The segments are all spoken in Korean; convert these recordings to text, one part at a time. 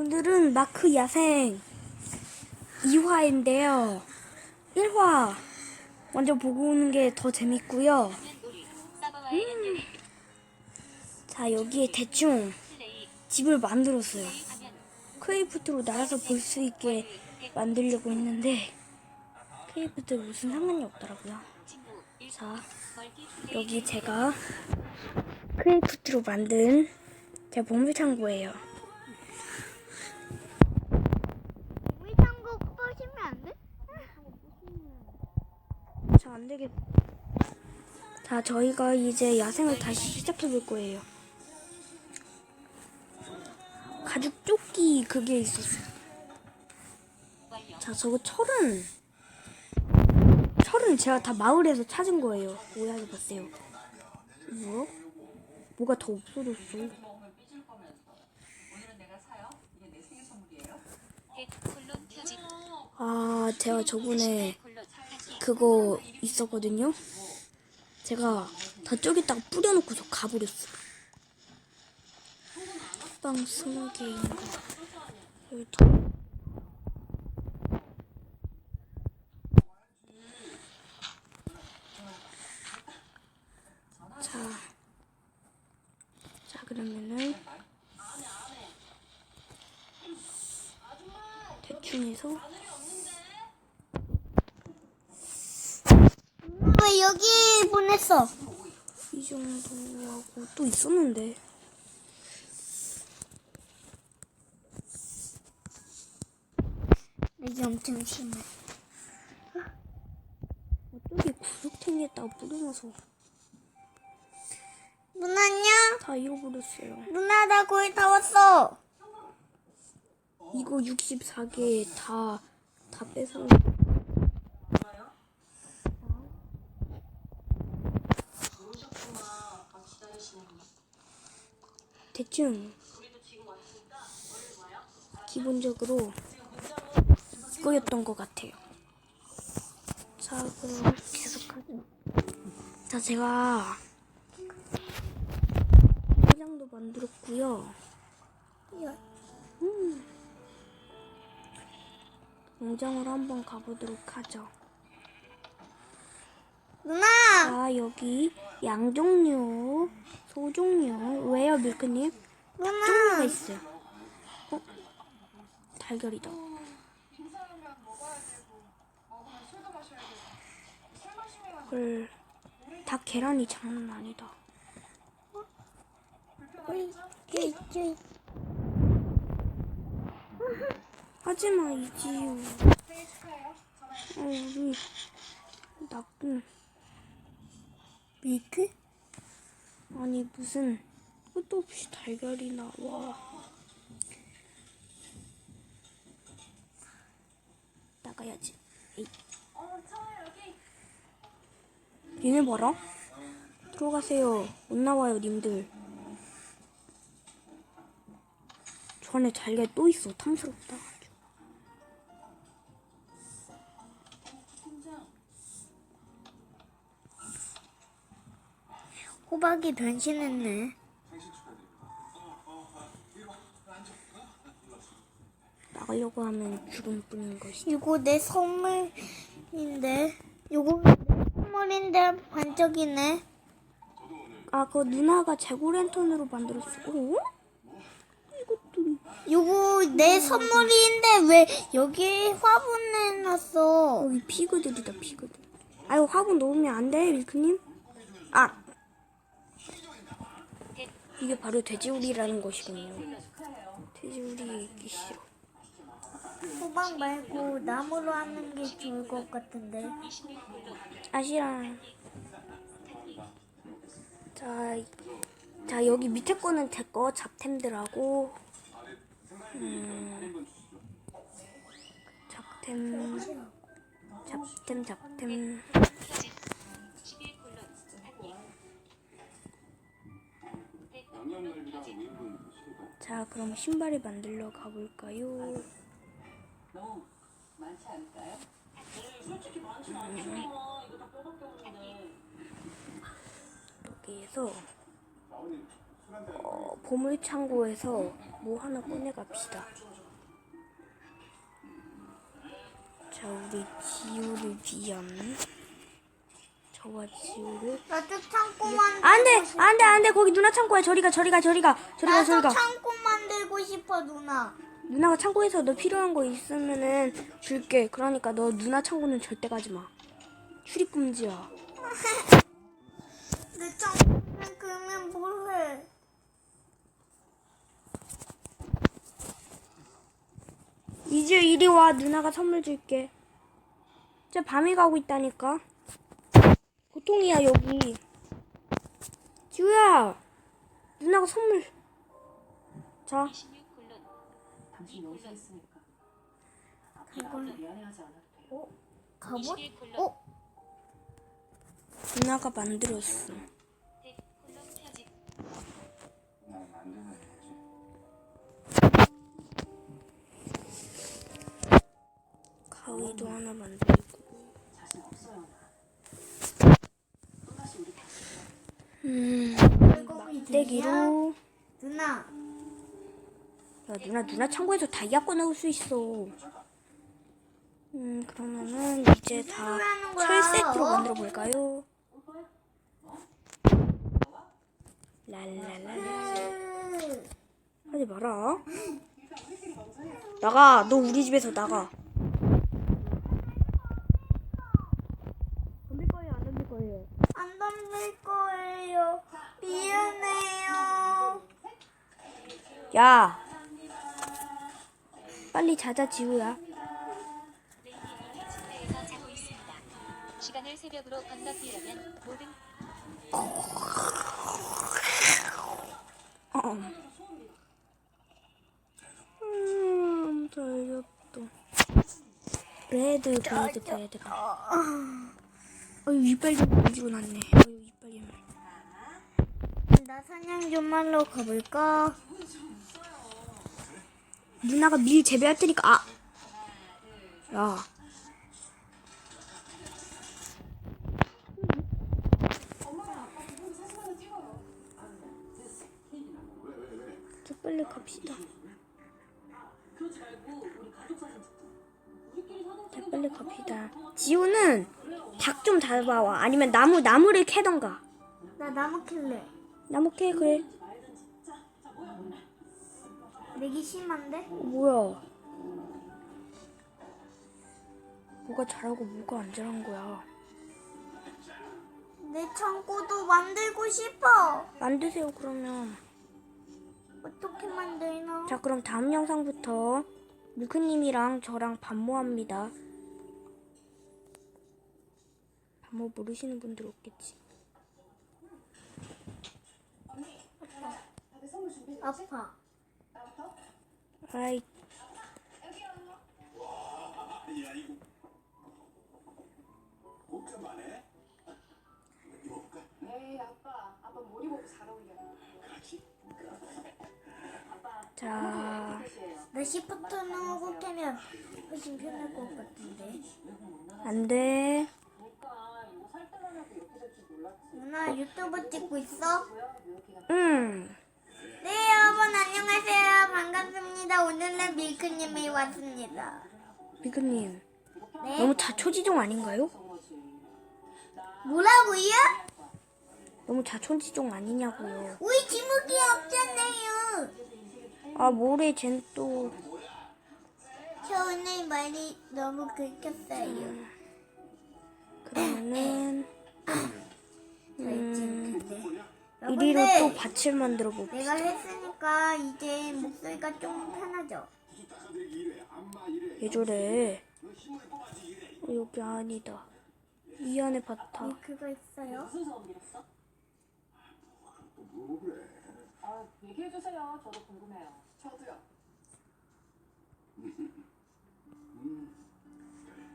오늘은 마크 야생 2화인데요. 1화 먼저 보고 오는 게 더 재밌고요. 음. 자, 여기에 대충 집을 만들었어요. 크레이프트로 날아서 볼 수 있게 만들려고 했는데 크레이프트 무슨 상관이 없더라고요. 자, 여기 제가 크레이프트로 만든 제 보물창고예요. 자, 안 되겠. 자, 저희가 이제 야생을 다시 시작해 볼 거예요. 가죽 조끼 그게 있었어요. 자, 저거 철은 철은 제가 다 마을에서 찾은 거예요. 오야해 봤어요. 뭐? 뭐가 더 없어졌어? 아, 제가 저번에 그거 있었거든요. 제가 다 쪼개다가 뿌려놓고서 가버렸어. 빵 스무 개 있는 거. 열두. 자, 자 그러면은 대충 해서 왜 여기 보냈어? 이 정도 하고 또 있었는데 이게 엄청 심해. 어떻게 구석탱이에다가 뿌려놔서 누나 안녕? 다 잃어버렸어요. 누나 나 거의 다 왔어. 이거 64개 다, 다 뺏어. 대충 기본적으로 이거였던 것 같아요. 자, 그럼 계속 하죠. 자, 제가 포장도 만들었고요. 음. 농장으로 한번 가보도록 하죠. 누나 자, 여기 양 종류, 소 종류, 왜요, 밀크님? 종류가 누나 있어요. 어? 달걀이다. 헐, 다 계란이 장난 아니다. 하지마, 이지유. 어, 우리 나쁜. 밀크? 아니 무슨 끝도 없이 달걀이 나와. 나가야지. 에이. 얘네 봐라. 들어가세요. 못 나와요, 님들. 저 안에 달걀 또 있어. 탐스럽다. 호박이 변신했네. 나가려고 하면 주름 뿌는 것이. 이거 내 선물인데. 이거 내 선물인데 반짝이네. 아, 그거 누나가 재고 랜턴으로 만들었어. 오? 이것도. 이거 내 선물인데 왜 여기 화분 내놨어? 여기 피그들이다 피그들 아유 화분 놓으면 안 돼 밀크님 아 이게 바로 돼지우리라는 것이군요 돼지우리 있기 싫어 호박 말고 나무로 하는 게 좋을 것 같은데. 아시라 자, 자 여기 밑에 거는 제 거 잡템들하고 음, 잡템 잡템 잡템 자 그럼 신발을 만들러 가볼까요? 너무 많지 않을까요? 여기에서 어, 보물 창고에서 뭐 하나 꺼내 갑시다. 자, 우리 지우를 위한 저와 지우를 나도 창고 만들고 안돼! 싶어. 안돼! 안돼! 거기 누나 창고야. 저리가 저리가 저리가 저리가 나도 저리가. 창고 만들고 싶어 누나. 누나가 창고에서 너 필요한 거 있으면은 줄게. 그러니까 너 누나 창고는 절대 가지 마. 출입 금지야. 내 창고는 그러면 뭘 해? 이제 이리 와. 누나가 선물 줄게. 진짜 밤이 가고 있다니까. 고통이야 여기. 지우야 누나가 선물. 자 당신 여기서 있으니까 이걸 미안해하지 않아도 돼요. 갑옷? 어? 누나가 만들었어 되는 거지. 가위도 하나 만들고 자신 없어요. 나. 또다시 우리 다시 음 떼기로 누나 야 누나 누나 창고에서 다이아 꺼내올 수 있어. 음 그러면은 이제 다 소리 하는 거야? 철 세트로 어? 만들어 볼까요? 랄랄랄라 으, 하지 마라. 나가 너 우리 집에서 나가. 덤빌 거예요 안 덤빌 거예요? 안 덤빌 거예요. 미안해요. 야 빨리 자자 지우야. 시간을 새벽으로 건너뛰려면 모든 어. 음, 잘렸다. 브레드, 브레드, 브레드가. 어휴, 이빨 좀 만지고 났네. 어휴, 이빨 좀. 나 사냥 좀 하러 가볼까? 누나가 밀 재배할 테니까, 아! 야. 저 빨리 갑시다. 자, 빨리 갑시다. 지우는 닭좀 잡아와. 아니면 나무, 나무를 캐던가. 나 나무 킬래. 나무 캐, 그래. 내기 심한데? 어, 뭐야? 뭐가 잘하고 뭐가 안 잘한 거야? 내 창고도 만들고 싶어. 만드세요 그러면. 어떻게 만드나? 자 그럼 다음 영상부터 밀크님이랑 저랑 반모합니다. 반모 모르시는 분들 없겠지. 아파. 아이 안. 자나 시프트 누르고 캐면 훨씬 편할 것 같은데. 안돼. 그러니까 될줄 몰랐지. 누나 유튜브 찍고 있어? 응. 네 여러분 안녕하세요 반갑습니다 오늘은 밀크님이 왔습니다 밀크님 네 너무 자초지종 아닌가요? 뭐라고요? 너무 자초지종 아니냐고요. 우리 지목이 없잖아요 아 모래 쟨또 저 오늘 머리 너무 긁혔어요 그러면은 음, 이리로 또 밭을 만들어 봅시다. 내가 했으니까 이제 목소리가 좀 편하죠 왜 저래? 어, 여기 아니다. 이 안에 밭아. 밀크가 있어요? 무슨 소원 빌었어? 뭐 그래? 아 얘기해 주세요. 저도 궁금해요. 저도요.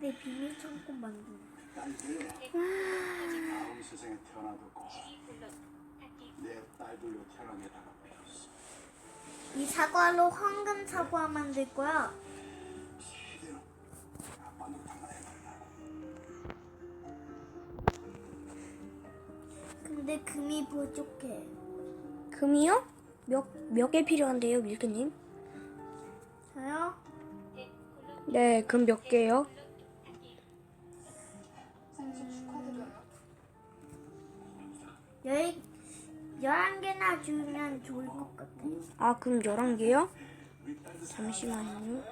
내 비밀 창고 만드는 딸들 다음 세상에 태어나도 내 딸들로 태어나게다가 배웠어. 이 사과로 황금 사과 만들 거야 제대로 아빠 노릇한번 해달라고. 근데 금이 부족해 금이요? 몇, 몇 개 필요한데요, 밀크님? 저요? 네, 금 몇 개요? 주면 좋을 것 같아요. 아, 금 11개요? 잠시만요.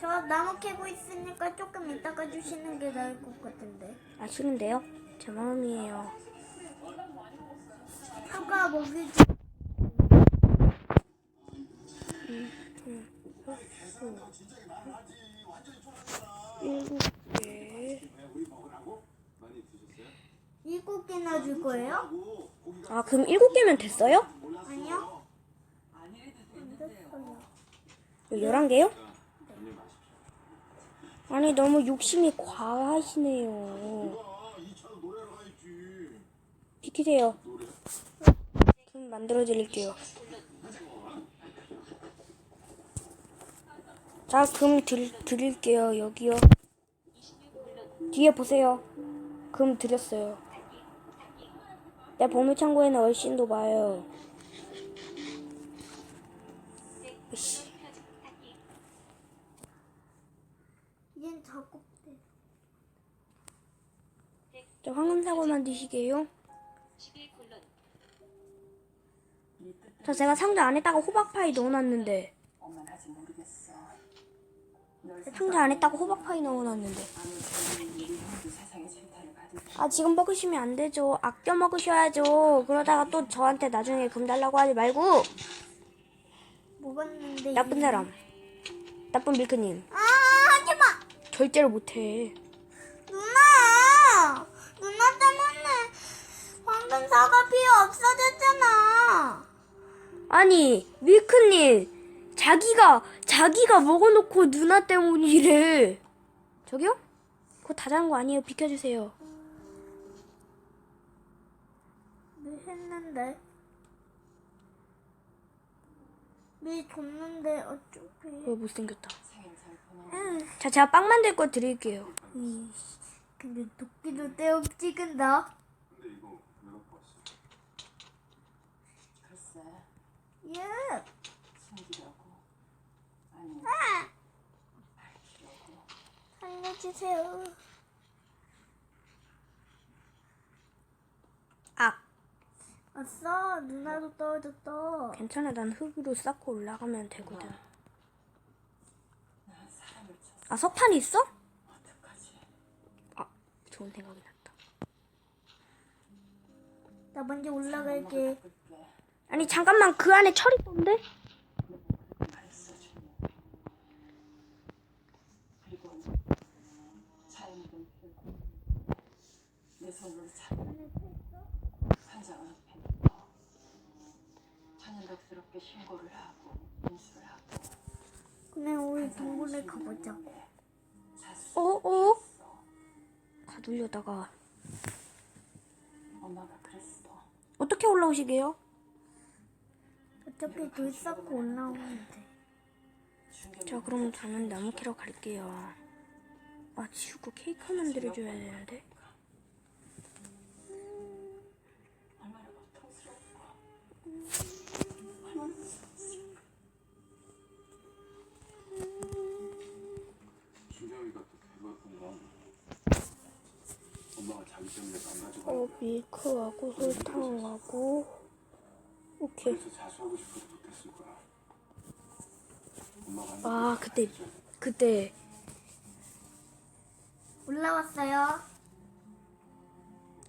저 나무 캐고 있으니까 조금 이따가 주시는 게 나을 것 같은데. 아, 싫은데요? 제 마음이에요. 사과 먹을 줄 일곱 개. 일곱 개나 줄 거예요? 아, 금 일곱 개면 됐어요? 아니요. 안 됐어요. 11개요? 아니, 너무 욕심이 과하시네요. 비키세요. 금 만들어 드릴게요. 자, 금 드, 드릴게요. 여기요. 뒤에 보세요. 금 드렸어요. 내 보물창고에는 얼씬도 봐요. 자꾸 돼. 저 황금 사고 만드시게요? 저 제가 상자 안에다가 호박파이 넣어놨는데. 상자 안에다가 호박파이 넣어놨는데. 아 지금 먹으시면 안 되죠. 아껴 먹으셔야죠. 그러다가 또 저한테 나중에 금 달라고 하지 말고. 먹었는데. 나쁜 이제- 사람. 나쁜 밀크님. 아, 마! 절대로 못해 누나! 누나 때문에 황금 사과 필요 없어졌잖아. 아니 밀크님 자기가 자기가 먹어놓고 누나 때문이래 저기요? 그거 다 자는 거 아니에요 비켜주세요 미 했는데. 미 줬는데 어차피. 그거 못생겼다 자 제가 빵 만들 거 드릴게요 이씨. 근데 도끼도 떼어 찍은다. 근데 이거 왜 갖고 왔어? 글쎄, 예. 숨기려고. 아니, 밝히려고. 살려주세요. 아 아싸, 누나도 떨어졌다. 괜찮아 난 흙으로 쌓고 올라가면 되거든 난 사람을 쳤어. 아 석탄 있어? 어떡하지? 아 좋은 생각이 났다 나 먼저 올라갈게. 바꿀게. 아니 잠깐만 그 안에 철 있던데? 가르쳐 주네. 그리고 자연분 풀고 내 손으로 자연을 산장 앞에 넣어 천연덕스럽게 신고를 하고 인수를 하고 그냥 우리 동굴에 가보자. 사수 어어? 가두려다가 엄마가 그랬어. 어떻게 올라오시게요? 어차피 돌 쌓고 올라오면 돼. 중견 자 그럼 저는 나무 캐러 갈게요 아 지우고 케이크 만들어줘야 되는데 어 밀크하고 설탕하고 오케이 아 그때 그때 올라왔어요.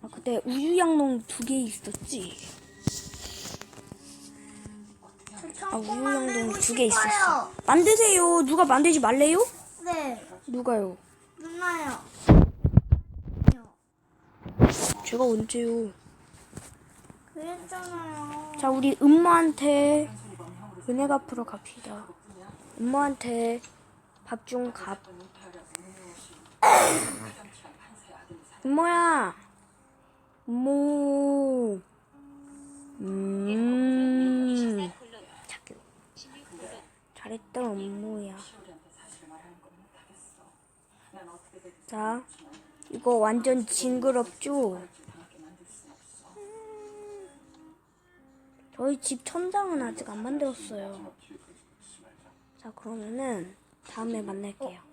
아 그때 우유 양농 두 개 있었지 아 우유 양농 두 개 있었어. 만드세요 누가 만들지 말래요? 네, 누가요? 누나요. 제가 언제요 그랬잖아요. 자 우리 음모한테 은혜 갚으러 갑시다 음모한테 밥 좀 갚. 음모야. 음모. 음. 잘했다 음모야. 자, 이거 완전 징그럽죠? 저희 집 천장은 아직 안 만들었어요. 자, 그러면은 다음에 만날게요.